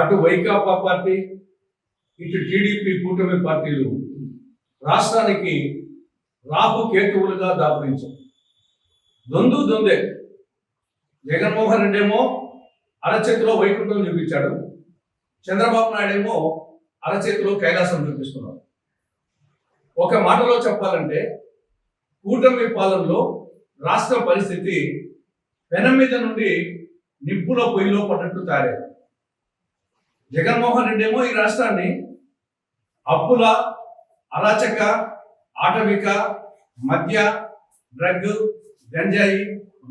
అటు వైకాపా పార్టీ ఇటు టీడీపీ కూటమి పార్టీలు రాష్ట్రానికి రాహు కేతువులుగా దాపురించారు దొందు దొందే. జగన్మోహన్ రెడ్డి ఏమో అరచేతిలో వైకుంఠం చూపించాడు. చంద్రబాబు నాయుడు ఏమో అరచేతిలో కైలాసం చూపిస్తున్నారు. ఒక మాటలో చెప్పాలంటే కూటమి పాలనలో రాష్ట్ర పరిస్థితి పెనం మీద నుండి నిప్పులో పొయ్యిలో పడ్డట్టు తయారైంది. జగన్మోహన్ రెడ్డి ఏమో ఈ రాష్ట్రాన్ని అప్పుల అరాచక ఆటవిక మద్య డ్రగ్ గంజాయి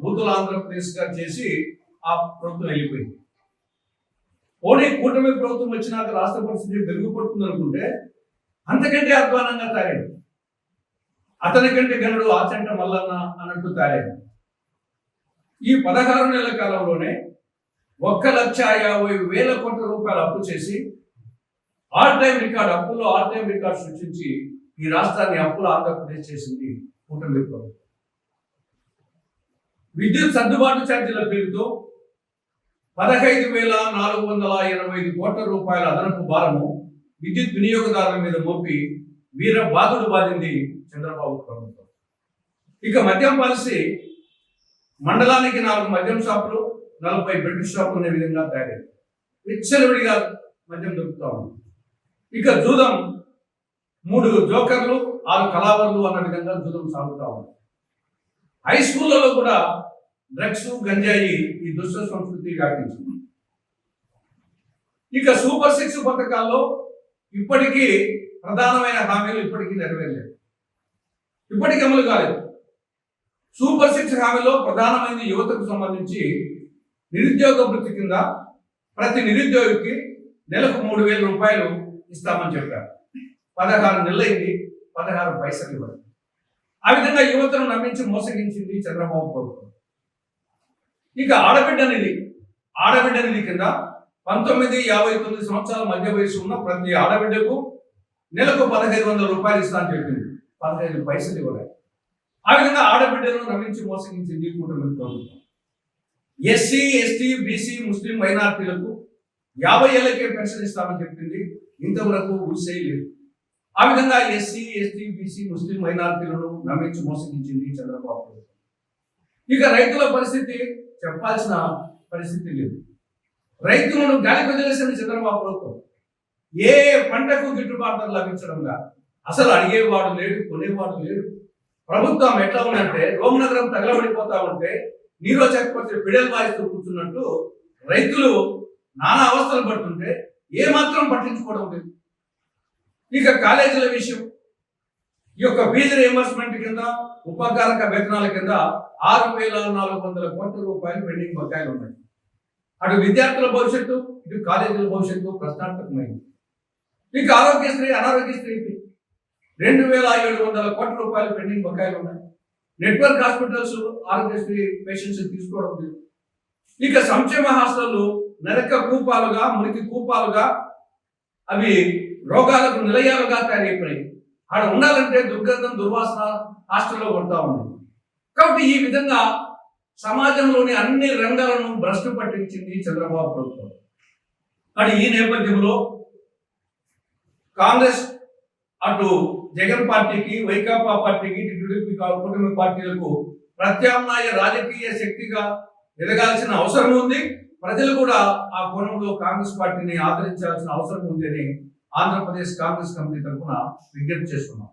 బూతుల ఆంధ్రప్రదేశ్గా చేసి ఆ ప్రభుత్వం వెళ్ళిపోయింది. పోనీ కూటమి ప్రభుత్వం వచ్చినాక రాష్ట్ర పరిస్థితి మెరుగుపడుతుంది అనుకుంటే అంతకంటే అధ్వానంగా తయారైంది. అతని కంటే గనుడు ఆచంట మల్లన్న అన్నట్టు తయారైంది. ఈ పదహారు నెలల కాలంలోనే ఒక్క లక్ష యాభై వేల కోట్ల రూపాయలు అప్పు చేసి ఆల్ టైం రికార్డ్ అప్పుల్లో ఆల్ టైం రికార్డ్ సృష్టించి ఈ రాష్ట్రాన్ని అప్పుల ఆంధ్రప్రదేశ్ చేసింది కూటమి ప్రభుత్వం. విద్యుత్ సర్దుబాటు ఛార్జీల పేరుతో పదహైదు వేల నాలుగు వందల ఎనభై ఐదు కోట్ల రూపాయల అదనపు భారము విద్యుత్ వినియోగదారుల మీద మోపి వీర బాధుడు బాధింది చంద్రబాబు ప్రభుత్వం. ఇక మద్యం పాలసీ మండలానికి నాలుగు మద్యం షాపులు నలభై బెడ్ షాపులు అనే విధంగా తయారైంది. విచ్చలవిడిగా మద్యం దొరుకుతూ ఉంది. ఇక జూదం మూడు జోకర్లు ఆరు కళావరులు అన్న విధంగా జూదం సాగుతూ ఉంది. హై స్కూళ్ళలో కూడా డ్రగ్స్ గంజాయి ఈ దుష్ట సంస్కృతి వ్యాపించింది. ఇక సూపర్ సిక్స్ పథకాల్లో ఇప్పటికీ ప్రధానమైన హామీలు ఇప్పటికీ నెరవేరలేదు. ఇప్పటికీ అమలు కాలేదు. సూపర్ సిక్స్ హామీలో ప్రధానమైన యువతకు సంబంధించి నిరుద్యోగ వృత్తి కింద ప్రతి నిరుద్యోగికి నెలకు మూడు వేల రూపాయలు ఇస్తామని చెప్పారు. పదహారు నెలలైంది పదహారు పైసలు ఇవ్వాలి ఆ విధంగా యువతను నమ్మించి మోసగించింది చంద్రబాబు ప్రభుత్వం. ఇక ఆడబిడ్డ నిధి ఆడబిడ్డ నిధి కింద పంతొమ్మిది యాభై తొమ్మిది సంవత్సరాల మధ్య వయసు ఉన్న ప్రతి ఆడబిడ్డకు నెలకు పదహైదు వందల రూపాయలు ఇస్తా అని చెప్పింది. పదహైదు పైసలు ఇవ్వలేదు. ఆ విధంగా ఆడబిడ్డలను నమ్మించి మోసగించింది కూటమి ప్రభుత్వం. ఎస్సీ ఎస్టీ బీసీ ముస్లిం మైనార్టీలకు యాభై ఏళ్ళకే పెన్షన్ ఇస్తామని చెప్పింది ఇంతవరకు ఊసే లేదు. ఆ విధంగా ఎస్సీ ఎస్టీ బీసీ ముస్లిం మైనార్టీలను నమ్మించి మోసగించింది చంద్రబాబు ప్రభుత్వం. ఇక రైతుల పరిస్థితి చెప్పాల్సిన పరిస్థితి లేదు. రైతులను గాలి వదిలేసిన చంద్రబాబు ప్రభుత్వం. ఏ పంటకు గిట్టుబాటు లభించడంగా అసలు అడిగేవాడు లేడు కొనేవాడు లేడు. ప్రభుత్వం ఎట్లా ఉందంటే రోమనగరం తగలబడిపోతా ఉంటే నీరో చక్రవర్తి పిడలు వాయిస్తూ కూర్చున్నట్టు రైతులు నానా అవస్థలు పడుతుంటే ఏ మాత్రం పట్టించుకోవడం లేదు. ఇక కాలేజీల విషయం. ఈ యొక్క ఫీజు రియంబర్స్మెంట్ కింద ఉపకారక వేతనాల కింద ఆరు వేల నాలుగు వందల కోట్ల రూపాయలు పెండింగ్ బకాయిలు ఉన్నాయి. అటు విద్యార్థుల భవిష్యత్తు ఇటు కాలేజీల భవిష్యత్తు ప్రశ్నార్థకమైంది. ఇక ఆరోగ్యశ్రీ అనారోగ్యశ్రీకి రెండు వేల ఏడు వందల కోట్ల రూపాయలు పెండింగ్ బకాయిలు ఉన్నాయి. నెట్వర్క్ హాస్పిటల్స్ ఆరోగ్యశ్రీ పేషెంట్స్ తీసుకోవడం లేదు. ఇక సంక్షేమ హాస్టళ్ళు నరక కూపాలుగా మురికి కూపాలుగా అవి రోగాలకు నిలయాలుగా తయారైపోయినాయి. ఆడ ఉండాలంటే దుర్గంధం దుర్వాసన హాస్టల్లో కొడతా ఉంది. కాబట్టి ఈ విధంగా సమాజంలోని అన్ని రంగాలను భ్రష్టు పట్టించింది చంద్రబాబు ప్రభుత్వం. కానీ ఈ నేపథ్యంలో కాంగ్రెస్ అటు జగన్ పార్టీకి వైకాపా పార్టీకి టీడీపీ కుటుంబ పార్టీలకు ప్రత్యామ్నాయ రాజకీయ శక్తిగా ఎదగాల్సిన అవసరం ఉంది. ప్రజలు కూడా ఆ కోణంలో కాంగ్రెస్ పార్టీని ఆదరించాల్సిన అవసరం ఉంది అని ఆంధ్రప్రదేశ్ కాంగ్రెస్ కమిటీ తరఫున విజ్ఞప్తి చేస్తున్నాం.